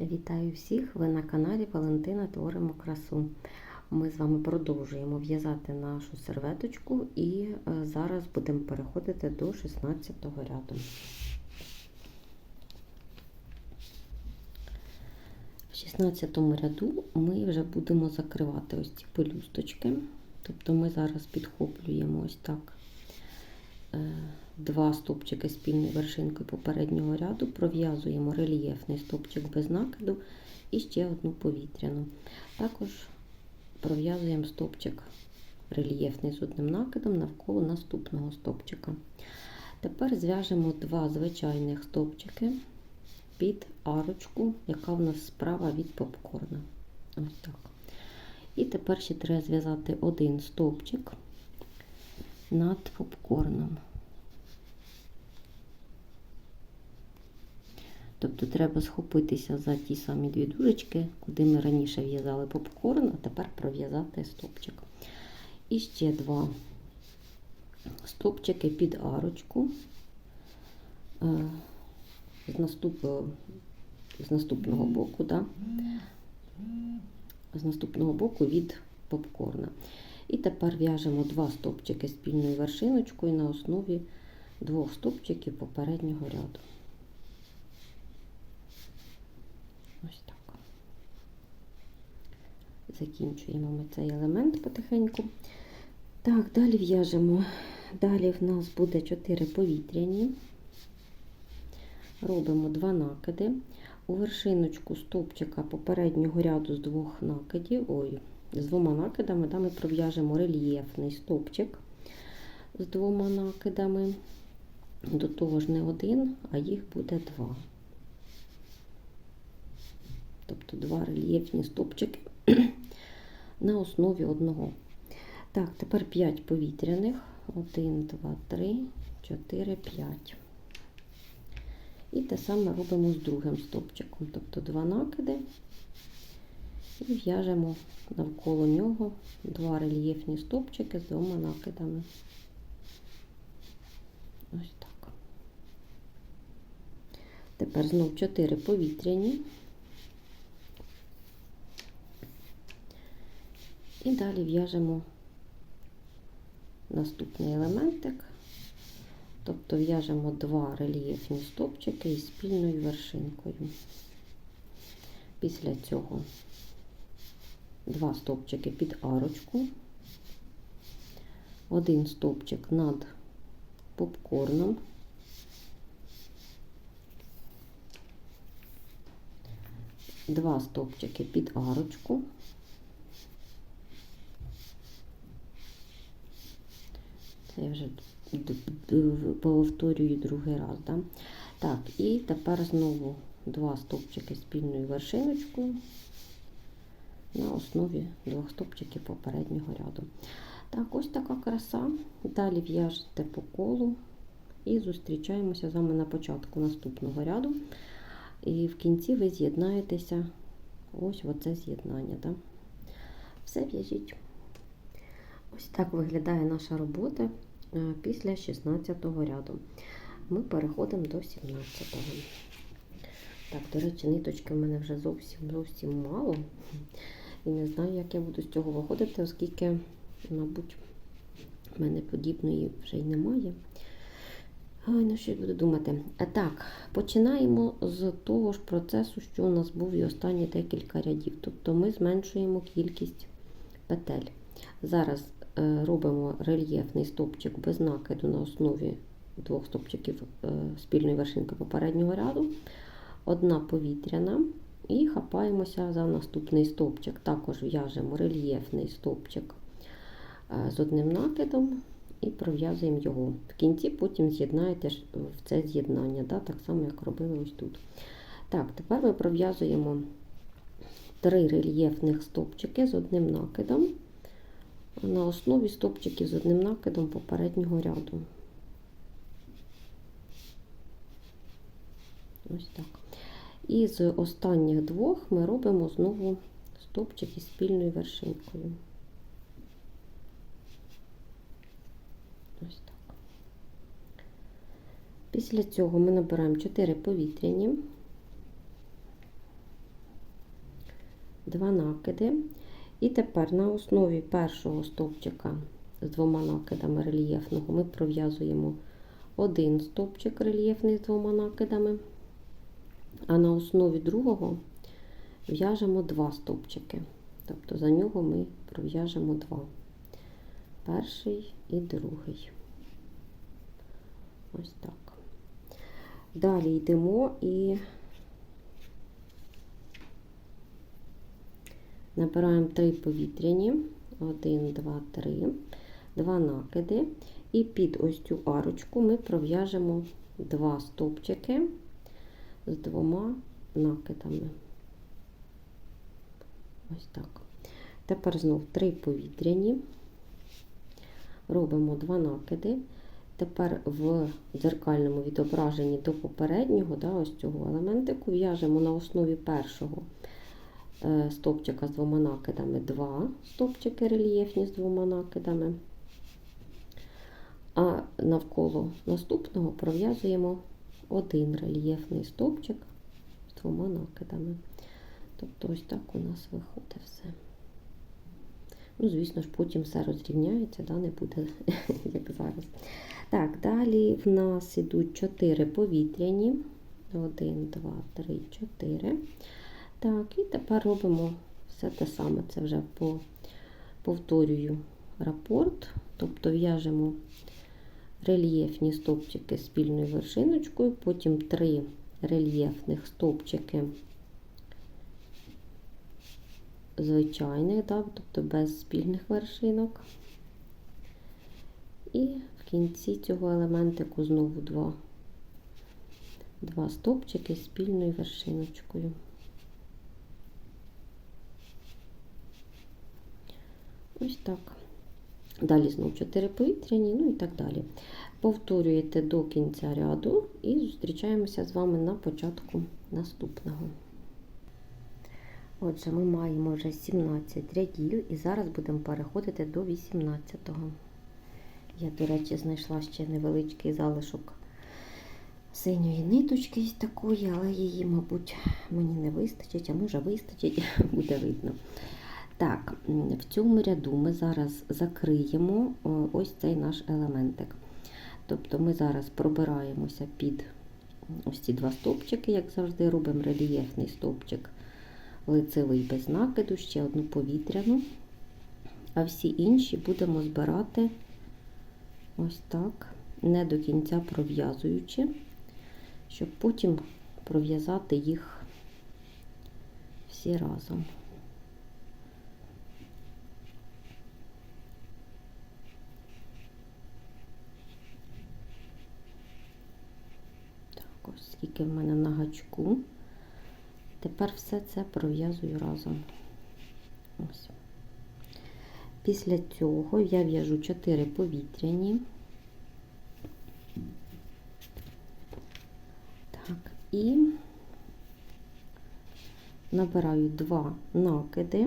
Вітаю всіх! Ви на каналі Валентина Творимо красу. Ми з вами продовжуємо в'язати нашу серветочку і е, зараз будемо переходити до 16 ряду. В 16 ряду ми вже будемо закривати ось ці пелюсточки. Тобто ми зараз підхоплюємо ось так два стовпчики спільною вершинкою попереднього ряду, пров'язуємо рельєфний стовпчик без накиду і ще одну повітряну. Також пров'язуємо стовпчик рельєфний з одним накидом навколо наступного стовпчика. Тепер зв'яжемо два звичайних стовпчики під арочку, яка в нас справа від попкорна. Ось так. І тепер ще треба зв'язати один стовпчик над попкорном. Тобто треба схопитися за ті самі дві дужечки, куди ми раніше в'язали попкорн, а тепер пров'язати стовпчик. І ще два стовпчики під арочку з наступного, з наступного боку, да? з наступного боку від попкорна. І тепер в'яжемо два стовпчики спільною вершиночкою на основі двох стовпчиків попереднього ряду. Ось так. Закінчуємо ми цей елемент потихеньку. Так, далі в'яжемо. Далі в нас буде 4 повітряні. Робимо два накиди. У вершиночку стовпчика попереднього ряду з двох накидів, ой, з двома накидами, да, ми пров'яжемо рельєфний стовпчик з двома накидами. До того ж не один, а їх буде два. Тобто два рельєфні стовпчики на основі одного. Так, тепер 5 повітряних. 1, 2, 3, 4, 5. І те саме робимо з другим стовпчиком, тобто два накиди, і в'яжемо навколо нього два рельєфні стовпчики з двома накидами. Ось так. Тепер знов 4 повітряні. І далі в'яжемо наступний елементик. Тобто в'яжемо два рельєфні стовпчики із спільною вершинкою. Після цього два стовпчики під арочку, один стовпчик над попкорном, два стовпчики під арочку. Це я вже повторюю другий раз. Да? Так, і тепер знову два стовпчики спільною вершиночкою на основі двох стовпчиків попереднього ряду. Так, ось така краса. Далі в'яжете по колу і зустрічаємося з вами на початку наступного ряду. І в кінці ви з'єднаєтеся ось оце з'єднання. Да? Все в'яжіть. Ось так виглядає наша робота після 16 ряду. Ми переходимо до 17-го. Так, до речі, ниточки в мене вже зовсім зовсім мало. І не знаю, як я буду з цього виходити, оскільки, мабуть, в мене подібної вже й немає. Ой, ну що буду думати. Так, починаємо з того ж процесу, що у нас був і останні декілька рядів. Тобто ми зменшуємо кількість петель. Зараз робимо рельєфний стовпчик без накиду на основі двох стовпчиків спільної вершинки попереднього ряду, одна повітряна, і хапаємося за наступний стовпчик. Також в'яжемо рельєфний стовпчик з одним накидом і пров'язуємо його. В кінці потім з'єднаєте в це з'єднання, да, так само, як робили ось тут. Так, тепер ми пров'язуємо три рельєфних стовпчики з одним накидом на основі стопчиків з одним накидом попереднього ряду. Ось так. І з останніх двох ми робимо знову стопчик із спільною вершинкою. Ось так. Після цього ми набираємо 4 повітряні. два накиди. І тепер на основі першого стовпчика з двома накидами рельєфного ми пров'язуємо один стовпчик рельєфний з двома накидами, а на основі другого в'яжемо два стовпчики. Тобто за нього ми пров'яжемо два. Перший і другий. Ось так. Далі йдемо і набираємо три повітряні. Один, два, три, два накиди. І під ось цю арочку ми пров'яжемо два стовпчики з двома накидами. Ось так. Тепер знов три повітряні, робимо два накиди. Тепер в дзеркальному відображенні до попереднього, да, ось цього елементику, в'яжемо на основі першого стовпчика з двома накидами два стовпчики рельєфні з двома накидами. А навколо наступного пров'язуємо один рельєфний стовпчик з двома накидами. Тобто ось так у нас виходить все. Ну, звісно ж, потім все розрівняється, да, не буде, як зараз. Так, далі в нас ідуть 4 повітряні. 1, 2, 3, 4. Так, і тепер робимо все те саме. Це вже по, повторюю рапорт, тобто в'яжемо рельєфні стовпчики спільною вершиночкою, потім 3 рельєфних стовпчики звичайних, да, тобто без спільних вершинок. І в кінці цього елементику знову два, два стовпчики спільною вершиночкою. Ось так. Далі знову 4 повітряні, ну і так далі. Повторюєте до кінця ряду і зустрічаємося з вами на початку наступного. Отже, ми маємо вже 17 рядів і зараз будемо переходити до 18-го. Я, до речі, знайшла ще невеличкий залишок синьої ниточки такої, але її, мабуть, мені не вистачить, а може вистачить, буде видно. Так, в цьому ряду ми зараз закриємо ось цей наш елементик. Тобто ми зараз пробираємося під ось ці два стовпчики, як завжди, робимо рельєфний стовпчик лицевий без накиду, ще одну повітряну, а всі інші будемо збирати ось так, не до кінця пров'язуючи, щоб потім пров'язати їх всі разом. Так, в мене на гачку. Тепер все це пров'язую разом. Ось. Після цього я в'яжу 4 повітряні. Так, і набираю 2 накиди.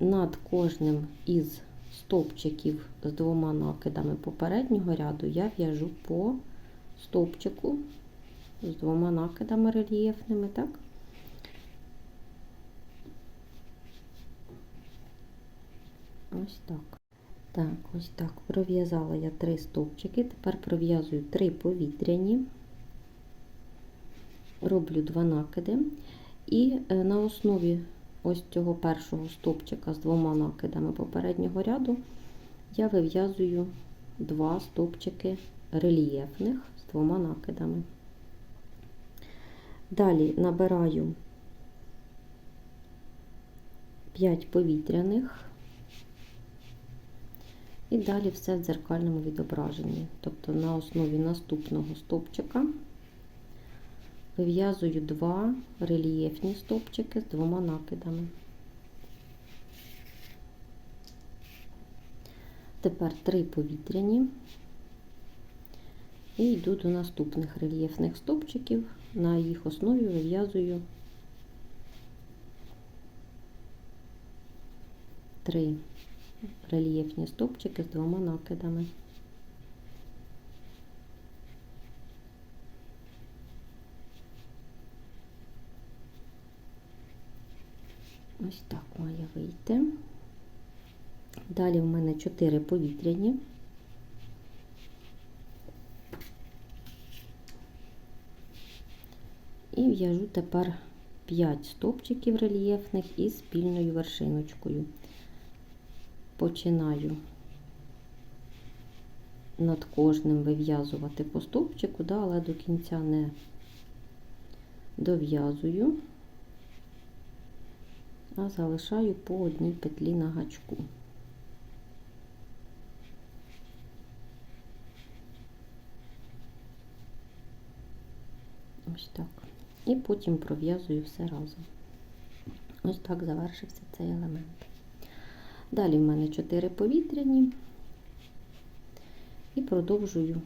Над кожним із стовпчиків з двома накидами попереднього ряду я в'яжу по стовпчику з двома накидами рельєфними, так? Ось так. Так, ось так. Пров'язала я три стовпчики, тепер пров'язую три повітряні, роблю два накиди. І е, на основі ось цього першого стовпчика з двома накидами попереднього ряду я вив'язую два стовпчики рельєфних з двома накидами. Далі набираю 5 повітряних. І далі все в дзеркальному відображенні. Тобто на основі наступного стовпчика вив'язую два рельєфні стовпчики з двома накидами. Тепер три повітряні і йду до наступних рельєфних стовпчиків. На їх основі вив'язую три рельєфні стовпчики з двома накидами. Ось так має вийти. Далі в мене 4 повітряні. І в'яжу тепер 5 стовпчиків рельєфних із спільною вершиночкою. Починаю над кожним вив'язувати по стовпчику, да, але до кінця не дов'язую, а залишаю по одній петлі на гачку. Ось так. І потім пров'язую все разом. Ось так завершився цей елемент. Далі в мене 4 повітряні і продовжую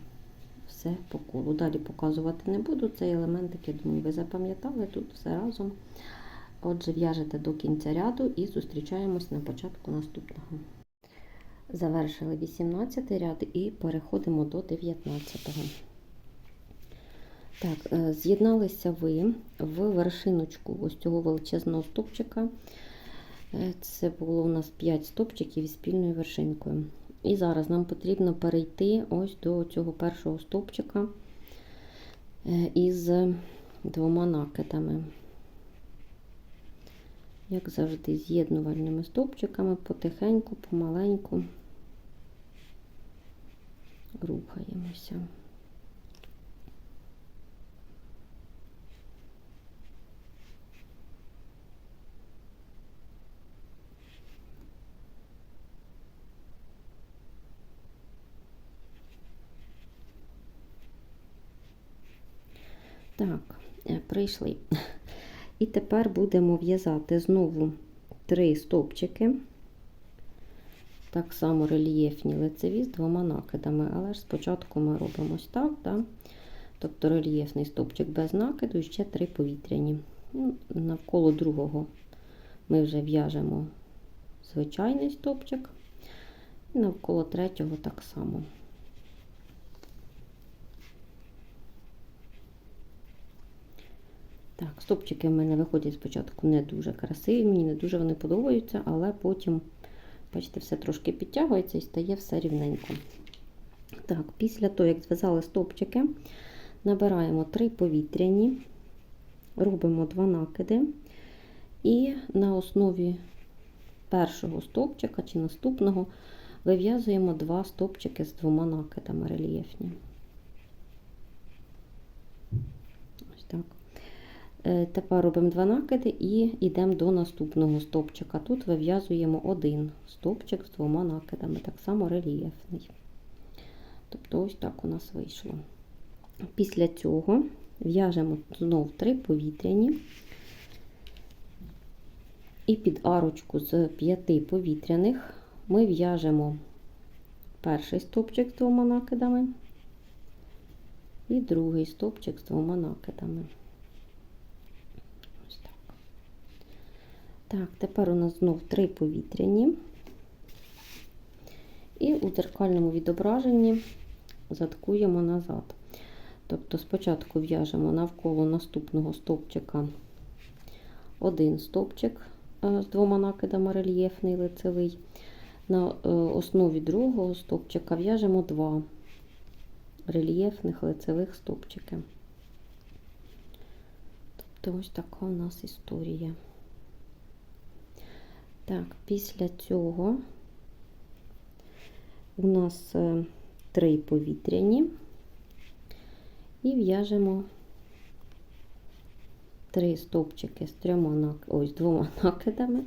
все по колу. Далі показувати не буду цей елементик, я думаю, ви запам'ятали тут все разом. Отже, в'яжете до кінця ряду і зустрічаємось на початку наступного. Завершили 18 ряд і переходимо до 19. Так, е, з'єдналися ви в вершиночку ось цього величезного стопчика. Е, Це було у нас 5 стопчиків із спільною вершинкою. І зараз нам потрібно перейти ось до цього першого стовпчика е, із двома накидами. Як завжди, з'єднувальними стовпчиками, потихеньку, помаленьку рухаємося. Так, е, прийшли. І тепер будемо в'язати знову три стовпчики, так само рельєфні лицеві з двома накидами, але ж спочатку ми робимо ось так, да? тобто рельєфний стовпчик без накиду і ще три повітряні. Ну, Навколо другого ми вже в'яжемо звичайний стовпчик, і навколо третього так само. Так, стопчики в мене виходять спочатку не дуже красиві, мені не дуже вони подобаються, але потім, бачите, все трошки підтягується і стає все рівненько. Так, після того, як зв'язали стопчики, набираємо три повітряні, робимо два накиди, і на основі першого стопчика чи наступного вив'язуємо два стопчики з двома накидами рельєфні. Ось так. Е, Тепер робимо два накиди і йдемо до наступного стовпчика. Тут вив'язуємо один стовпчик з двома накидами, так само рельєфний. Тобто, ось так у нас вийшло. Після цього в'яжемо знову три повітряні. І під арочку з п'яти повітряних ми в'яжемо перший стовпчик з двома накидами і другий стовпчик з двома накидами. Ось так. Так, тепер у нас знов три повітряні. І у дзеркальному відображенні заткуємо назад. Тобто спочатку в'яжемо навколо наступного стовпчика один стовпчик з двома накидами рельєфний лицевий. На е, основі другого стовпчика в'яжемо два рельєфних лицевих стовпчики. Тобто ось така у нас історія. Так, після цього у нас е, три повітряні і в'яжемо три стовпчики з трьома ось двома накидами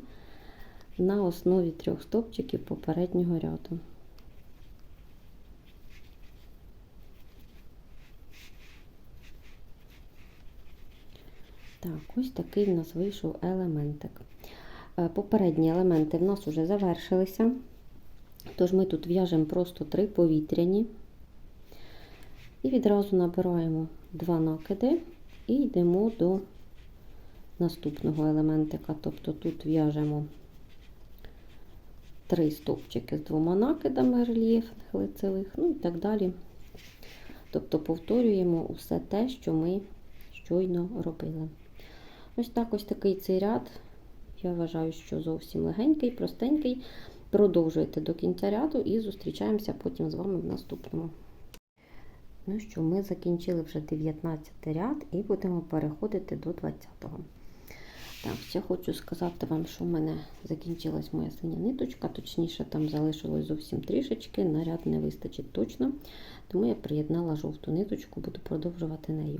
на основі трьох стовпчиків попереднього ряду. Так, ось такий в нас вийшов елементик. Е, попередні елементи в нас вже завершилися, тож ми тут в'яжемо просто три повітряні і відразу набираємо два накиди і йдемо до наступного елементика. Тобто тут в'яжемо три стовпчики з двома накидами рельєфних лицевих, ну і так далі. Тобто повторюємо усе те, що ми щойно робили. Ось так ось такий цей ряд Я вважаю, що зовсім легенький, простенький. Продовжуйте до кінця ряду і зустрічаємося потім з вами в наступному. Ну що, ми закінчили вже 19 ряд і будемо переходити до 20-го. Так, ще хочу сказати вам, що в мене закінчилась моя синя ниточка, точніше, там залишилось зовсім трішечки, наряд не вистачить точно, тому я приєднала жовту ниточку, буду продовжувати нею.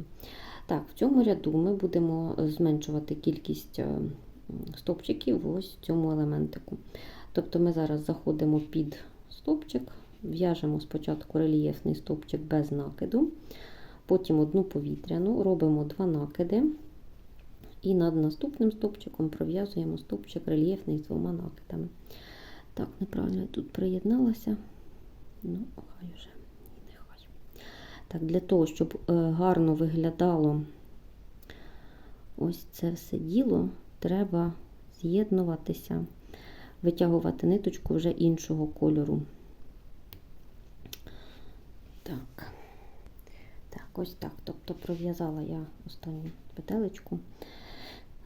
Так, в цьому ряду ми будемо зменшувати кількість е, стовпчиків ось в цьому елементику. Тобто ми зараз заходимо під стовпчик, в'яжемо спочатку рельєфний стовпчик без накиду, потім одну повітряну, робимо два накиди. І над наступним стовпчиком пров'язуємо стовпчик рельєфний з двома накидами. Так, неправильно я тут приєдналася. Ну, хай вже і нехай. Так, для того, щоб е, гарно виглядало ось це все діло, треба з'єднуватися, витягувати ниточку вже іншого кольору. Так. Так, ось так. Тобто пров'язала я останню петелечку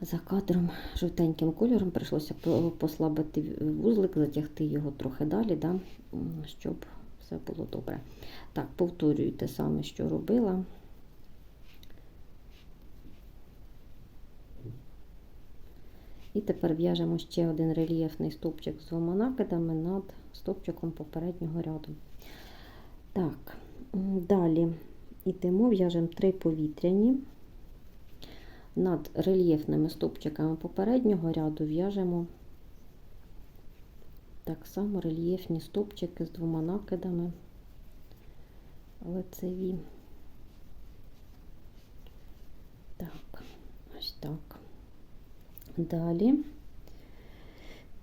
за кадром жовтеньким кольором. Прийшлося послабити вузлик, затягти його трохи далі, да, щоб все було добре. Так, повторюю те саме, що робила. І тепер в'яжемо ще один рельєфний стовпчик з двома накидами над стовпчиком попереднього ряду. Так, далі йдемо, в'яжемо три повітряні. Над рельєфними стовпчиками попереднього ряду в'яжемо так само рельєфні стовпчики з двома накидами лицеві. Так, ось так. Далі,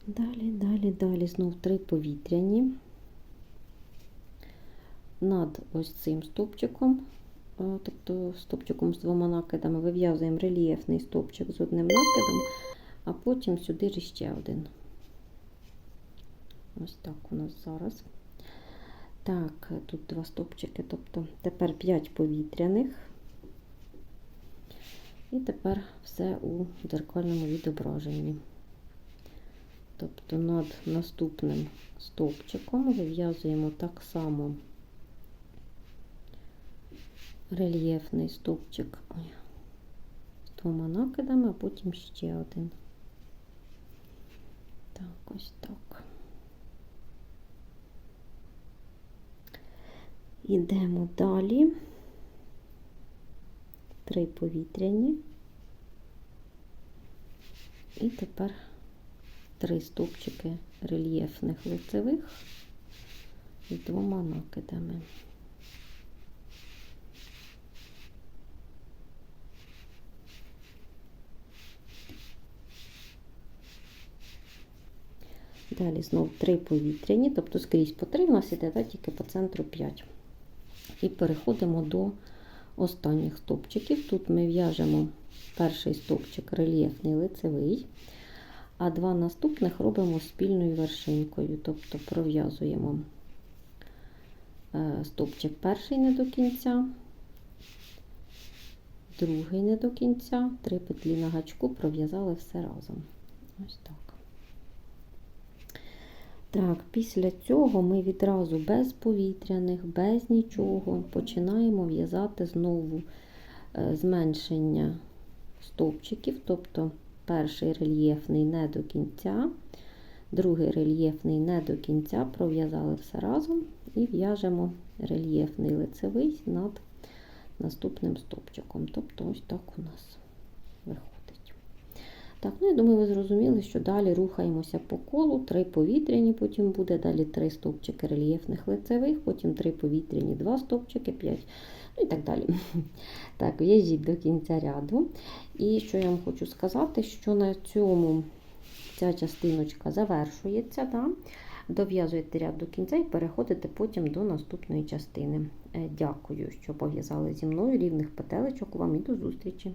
далі, далі, далі знов три повітряні. Над ось цим стовпчиком, тобто стовпчиком з двома накидами, вив'язуємо рельєфний стовпчик з одним накидом, а потім сюди ж ще один. Ось так у нас зараз. Так, тут два стовпчики, тобто тепер 5 повітряних. І тепер все у дзеркальному відображенні. Тобто над наступним стовпчиком вив'язуємо так само рельєфний стовпчик з двома накидами, а потім ще один. Так, ось так. Йдемо далі. Три повітряні. І тепер три стовпчики рельєфних лицевих з двома накидами. Далі знов три повітряні, тобто скрізь по три, в нас іде так, тільки по центру 5. І переходимо до останніх стовпчиків. Тут ми в'яжемо перший стовпчик рельєфний лицевий, а два наступних робимо спільною вершинкою, тобто пров'язуємо стовпчик перший не до кінця, другий не до кінця, три петлі на гачку пров'язали все разом. Ось так. Так, після цього ми відразу без повітряних, без нічого починаємо в'язати знову е, зменшення стовпчиків, тобто перший рельєфний не до кінця, другий рельєфний не до кінця, пров'язали все разом і в'яжемо рельєфний лицевий над наступним стовпчиком. Тобто ось так у нас. Так, ну я думаю, ви зрозуміли, що далі рухаємося по колу, три повітряні, потім буде, далі три стовпчики рельєфних лицевих, потім три повітряні, два стовпчики, п'ять, ну і так далі. Так, в'яжіть до кінця ряду. І що я вам хочу сказати, що на цьому ця частиночка завершується. Да? Дов'язуєте ряд до кінця і переходите потім до наступної частини. Е, дякую, що пов'язали зі мною рівних петелечок вам і до зустрічі!